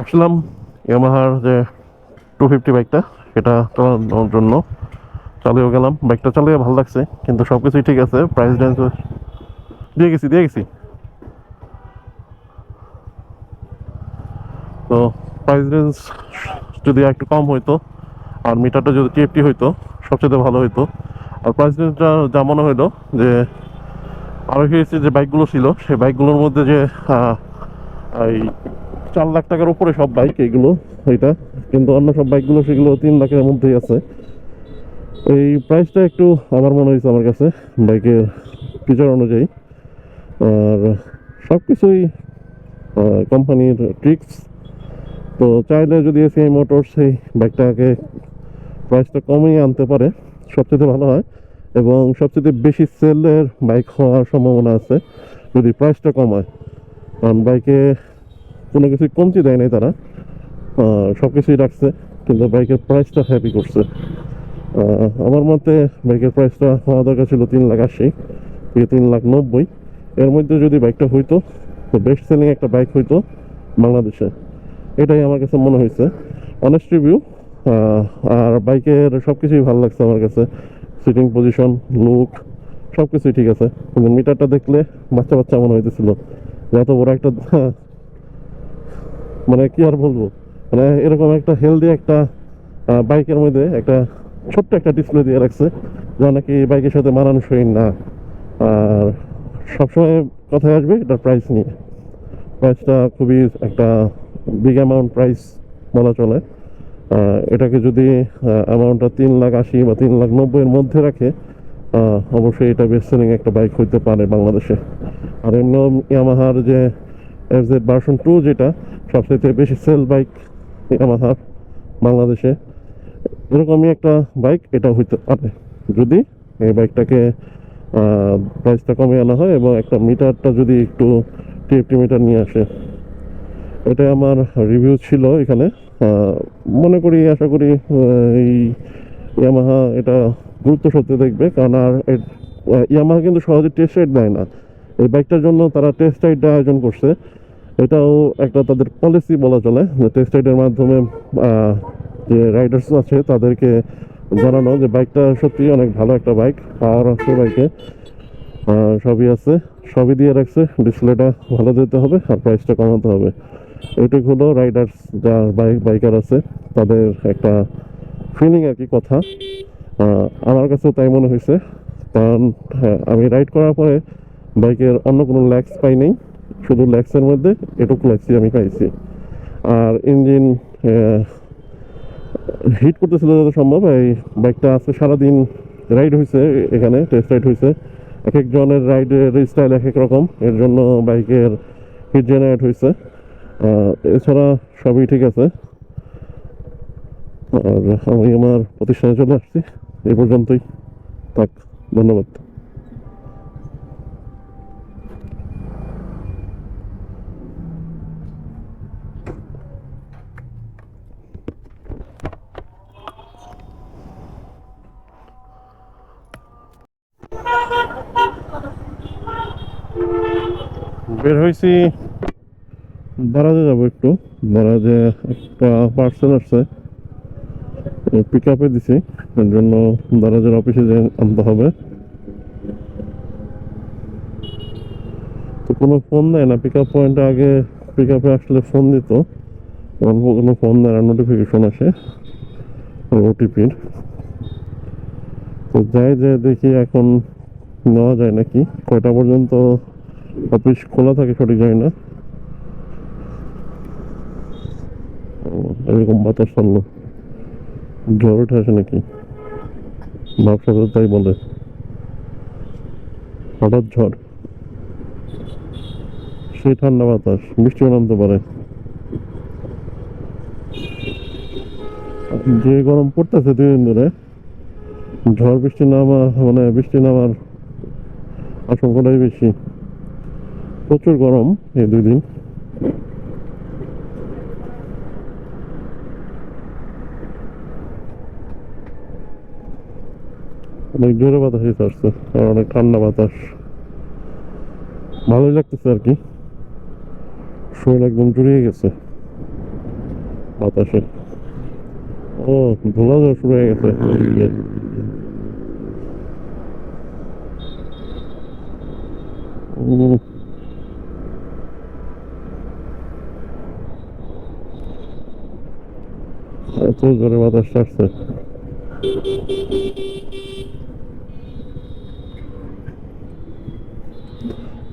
আসলাম ইয়ামাহার যে two fifty বাইকটা সেটা চালানোর জন্য। চালিয়েও গেলাম। বাইকটা চালিয়ে ভালো লাগছে, কিন্তু সব কিছুই ঠিক আছে। প্রাইস রেঞ্জ দিয়ে গেছি দিয়ে গেছি। তো প্রাইস রেঞ্জ যদি একটু কম হইতো, আর মিটারটা যদি টিএফটি হইতো, সবচেয়ে ভালো হইতো। আর প্রাইস রেঞ্জটা যা মনে হইল যে আরও হয়েছে যে বাইকগুলো ছিল, সেই বাইকগুলোর মধ্যে যে এই চার লাখ টাকার উপরে সব বাইক এগুলো, এটা। কিন্তু অন্য সব বাইকগুলো, সেগুলো তিন লাখের মধ্যেই আছে। এই প্রাইসটা একটু আমার মনে হয়েছে আমার কাছে, বাইকের ফিচার অনুযায়ী। আর সব কিছুই কোম্পানির ট্রিক্স তো চাইলে যদি এসিআই মোটরস এই বাইকটাকে প্রাইসটা কমিয়ে আনতে পারে, সবচেয়ে ভালো হয়। এবং সবচেয়ে বেশি সেলের বাইক হওয়ার সম্ভাবনা আছে, যদি প্রাইসটা কমায় কারণ বাইকে কোনো কিছুই কমতি দেয় নাই তারা। সব কিছুই রাখছে, কিন্তু বাইকের প্রাইসটা হ্যাপি করছে। আমার মতে বাইকের প্রাইসটা হওয়া দরকার ছিল তিন লাখ আশি, থেকে তিন লাখ নব্বই। এর মধ্যে যদি বাইকটা হইতো, তো বেস্ট সেলিং একটা বাইক হইতো বাংলাদেশে। এটাই আমার কাছে মনে হয়েছে অনেস্ট রিভিউ আর বাইকের সব কিছুই ভালো লাগছে আমার কাছে। সিটিং পজিশন লুক সব কিছুই ঠিক আছে। কিন্তু মিটারটা দেখলে বাচ্চা বাচ্চা মনে হইতেছিল যে এত বড় একটা মানে কি আর বলব? মানে এরকম একটা হেলদি একটা বাইকের মধ্যে একটা ছোট্ট একটা ডিসপ্লে দিয়ে রাখছে, যা নাকি বাইকের সাথে মানানসই না। আর সবসময় কথায় আসবে এটার প্রাইস নিয়ে। প্রাইসটা খুবই একটা বিগ অ্যামাউন্ট প্রাইস বলা চলে। এটাকে যদি অ্যামাউন্টটা তিন লাখ আশি বা তিন লাখ নব্বইয়ের মধ্যে রাখে অবশ্যই এটা বেস্ট সেলিং একটা বাইক হইতে পারে বাংলাদেশে। আর এমনি ইয়ামাহার যে এফ জেড ভার্সন টু যেটা সবচেয়ে বেশি সেল বাইক ইয়ামাহার বাংলাদেশে। এরকমই একটা বাইক এটা হইতে পারে। যদি এই বাইকটাকে প্রাইসটা কমিয়ে আনা হয় এবং একটা মিটারটা যদি একটু টিএফটি মিটার নিয়ে আসে। আমার রিভিউ ছিল এখানে। মনে করি, আশা করি এই ইয়ামাহা এটা গুরুত্ব সত্যি দেখবে, কারণ আর ইয়ামাহা কিন্তু সহজে টেস্ট রাইড দেয় না। এই বাইকটার জন্য তারা টেস্ট রাইডটা আয়োজন করছে। এটাও একটা তাদের পলিসি বলা চলে যে টেস্ট রাইডের মাধ্যমে যে রাইডার্স আছে তাদেরকে জানানো যে বাইকটা সত্যি অনেক ভালো একটা বাইক পাওয়ার আছে বাইকে সবই আছে সবই দিয়ে রাখছে ডিসপ্লেটা ভালো দিতে হবে আর প্রাইসটা কমাতে হবে। এটুকু হলো রাইডার্স যার বাইক বাইকার আছে তাদের একটা ফিলিং আর কি কথা। আমার কাছেও তাই মনে হয়েছে কারণ হ্যাঁ, আমি রাইড করার পরে বাইকের অন্য কোনো ল্যাক্স পাই নেই। শুধু ল্যাক্সের মধ্যে, এটুকু ল্যাক্সই আমি পাইছি। আর ইঞ্জিন হিট করতেছিল যত সম্ভব, এই বাইকটা আজকে সারাদিন রাইড হয়েছে এখানে, টেস্ট রাইড হয়েছে এক একজনের রাইডের স্টাইল এক এক রকম, এর জন্য বাইকের হিট জেনারেট হয়েছে এছাড়া সবই ঠিক আছে। আর আমি আমার প্রতিষ্ঠানে চলে আসছি এই পর্যন্তই। থাক, ধন্যবাদ। বের হয়েছি দারাজে যাব একটু। দারাজে একটা পার্সেল আসছে পিক আপে দিছি। এর জন্য দারাজের অফিসে যে আনতে হবে। তো কোনো ফোন দেয় না। পিক আপ পয়েন্টে আগে পিক আপে আসলে ফোন দিত। এখন কোনো ফোন দেয় না। নোটিফিকেশন আসে। ওটিপির তো যাই যে দেখি এখন নেওয়া যায় নাকি। কয়টা পর্যন্ত অফিস খোলা থাকে, সঠিক জানি না। এরকম বাতাস ছাড়লো ঝড় উঠে আসে নাকি? ব্যবসা তাই বলে। হঠাৎ ঝড়। সেই ঠান্ডা বাতাস বৃষ্টিও নামতে পারে। যে গরম পড়তেছে দুই দিন ধরে, ঝড়, বৃষ্টি নামা মানে বৃষ্টি নামার আশঙ্কাটাই বেশি। প্রচুর গরম এই দুই দিন অনেক জোরে বাতাস এসে আসছে আর অনেক ঠান্ডা বাতাস ভালোই লাগতেছে আর কি শরীর একদম জুড়িয়ে গেছে বাতাসে ও ধুলা দেওয়া শুরু হয়ে গেছে এদিকে। এত জোরে বাতাস আসছে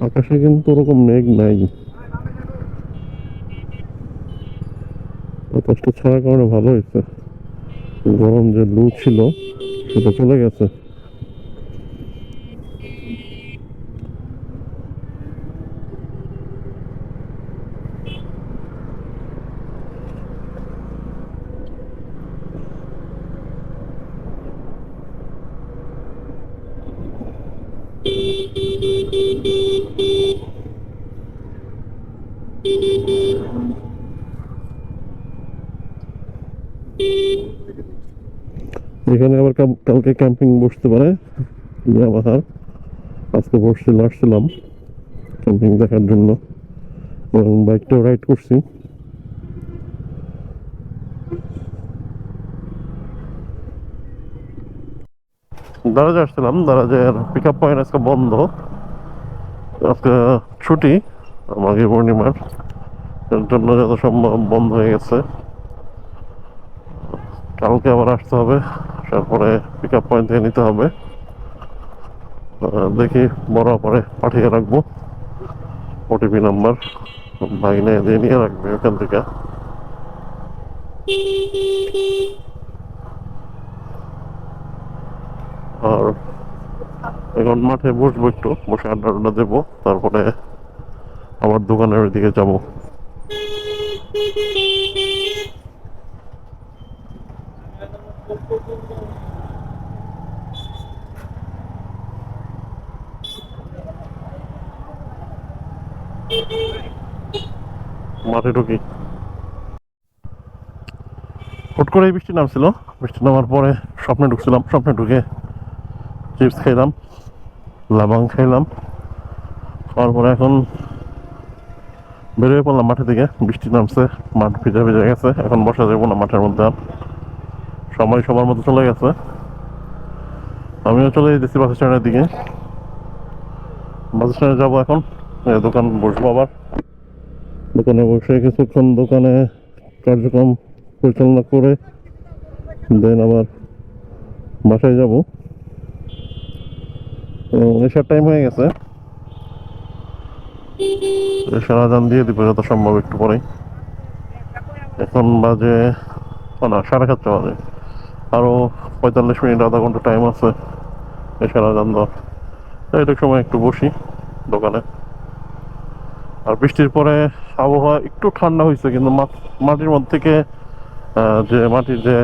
আকাশে কিন্তু ওরকম মেঘ নাই। বাতাসটা ছাড়ার কারণে ভালো হয়েছে। গরম যে লু ছিল, সেটা চলে গেছে এখানে আবার কাল- কালকে ক্যাম্পিং বসতে পারে। ইয়ামাহার আজকে বসছিল আসছিলাম ক্যাম্পিং দেখার জন্য। এবং বাইকটাও রাইড করছি। দারাজে আসছিলাম। দারাজের পিক আপ পয়েন্ট আজকে বন্ধ। আজকে ছুটি আমাকে পূর্ণিমার। এর জন্য যত সম্ভব বন্ধ হয়ে গেছে। কালকে আবার আসতে হবে। তারপরে পিক আপ পয়েন্ট থেকে নিতে হবে। দেখি বড় পরে পাঠিয়ে রাখব। ওটিপি নাম্বার ভাগিনে দিয়ে নিয়ে রাখবে ওখান থেকে। আর এখন মাঠে বসবো একটু, বসে আড্ডা আড্ডা দেবো, তারপরে আবার দোকানের দিকে যাব। মাঠে ঢুকি। হুট করে বৃষ্টি নামছিল। বৃষ্টি নামার পরে স্বপ্নে ঢুকছিলাম, স্বপ্নে ঢুকে চিপস খাইলাম লাবাং খাইলাম। খাওয়ার পরে এখন বেরোয় পড়লাম মাঠে থেকে বৃষ্টি নামছে, মাঠ ভিজা ভিজা গেছে। এখন বসা যাব না মাঠের মধ্যে আর। সময় সবার মতো চলে গেছে। আমিও চলে যেতেছি বাস স্ট্যান্ডের দিকে। বাস স্ট্যান্ডে যাব এখন। দোকান বসবো আবার। দোকানে বসে কিছুক্ষণ দোকানে কার্যক্রম পরিচালনা করে, দেন আবার বাসায় যাব। নেশার টাইম হয়ে গেছে। এশার আজান দিয়ে দিব, যত সম্ভব একটু পরেই। এখন বাজে না, সাড়ে সাতটা বাজে। আরও পঁয়তাল্লিশ মিনিট, আধা ঘণ্টা টাইম আছে এশার আজান দেওয়ার। এইটুক সময় একটু বসি দোকানে। আর বৃষ্টির পরে আবহাওয়া একটু ঠান্ডা হয়েছে, কিন্তু মাটির মধ্যে থেকে যে মাটির যে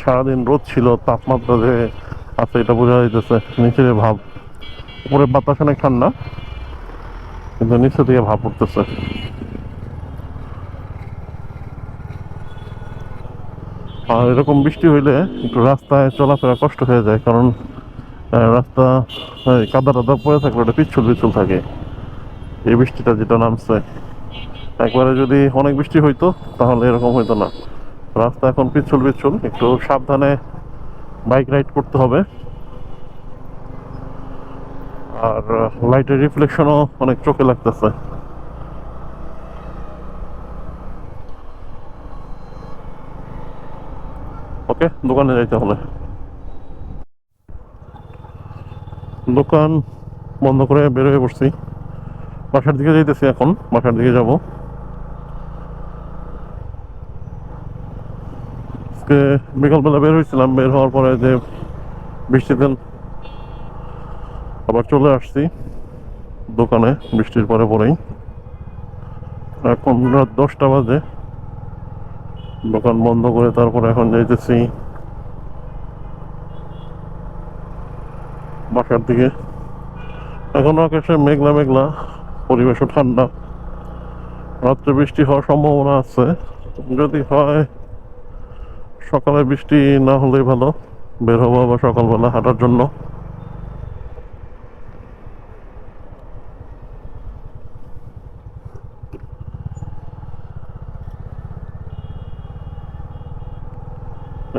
সারাদিন রোদ ছিল, তাপমাত্রা যে আছে, এটা বোঝা যাইতেছে নিচে যে ভাব। উপরে বাতাস অনেক ঠান্ডা, কিন্তু নিচে থেকে ভাব উঠতেছে। আর এরকম বৃষ্টি হইলে একটু রাস্তায় চলাফেরা কষ্ট হয়ে যায়, কারণ রাস্তা কাদা টাদা পড়ে থাকলে ওটা পিচ্ছুল পিচ্ছুল থাকে। এই বৃষ্টিটা যেটা নামছে, একবারে যদি অনেক বৃষ্টি হইতো, তাহলে এরকম হইতো না। রাস্তা এখন পিচ্ছুল পিচ্ছুল, একটু সাবধানে বাইক রাইড করতে হবে। আর লাইটের রিফ্লেকশনও অনেক চোখে লাগতেছে। ওকে, দোকানে যাইতে হবে দোকান বন্ধ করে বের হয়ে পড়ছি। বাসার দিকে যাইতেছি এখন, বাসার দিকে যাব। বিকালবেলা বের হয়েছিলাম, বের হওয়ার পরে যে বৃষ্টিতে আবার চলে আসছি দোকানে, বৃষ্টির পরে পরেই। এখন রাত দশটা বাজে। দোকান বন্ধ করে তারপরে এখন যাইতেছি বাসার দিকে। এখন আকাশে মেঘলা মেঘলা। পরিবেশও ঠান্ডা। রাত্রে বৃষ্টি হওয়ার সম্ভাবনা আছে। যদি হয়, সকালে বৃষ্টি না হলেই ভালো। বের হব আবার সকালবেলা হাঁটার জন্য।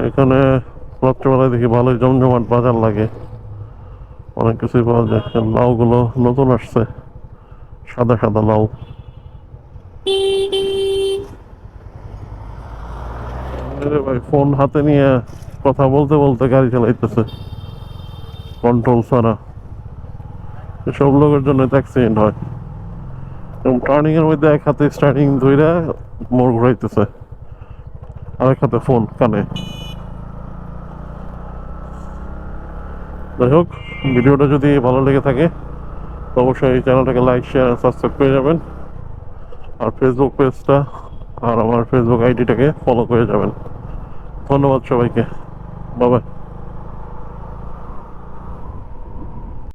এখানে রাত্রেবেলায় দেখি ভালোই জমজমাট বাজার লাগে। অনেক কিছুই পাওয়া যায়। লাউগুলো নতুন আসছে। সাদা সাদা লাউ ফোন হাতে নিয়ে কথা বলতে বলতে গাড়ি চালাইতেছে। কন্ট্রোল ছাড়া। সব লোকের জন্য অ্যাক্সিডেন্ট হয়। টার্নিং এর মধ্যে এক হাতে স্টার্টিং ধইরা মোড় ঘুরাইতেছে। আর এক হাতে ফোন কানে। যাই হোক, ভিডিওটা যদি ভালো লেগে থাকে অবশ্যই এই চ্যানেলটাকে লাইক শেয়ার সাবস্ক্রাইব করে যাবেন। আর ফেসবুক পেজটা আর আমার ফেসবুক আইডিটাকে ফলো করে যাবেন। ধন্যবাদ সবাইকে। বাবাই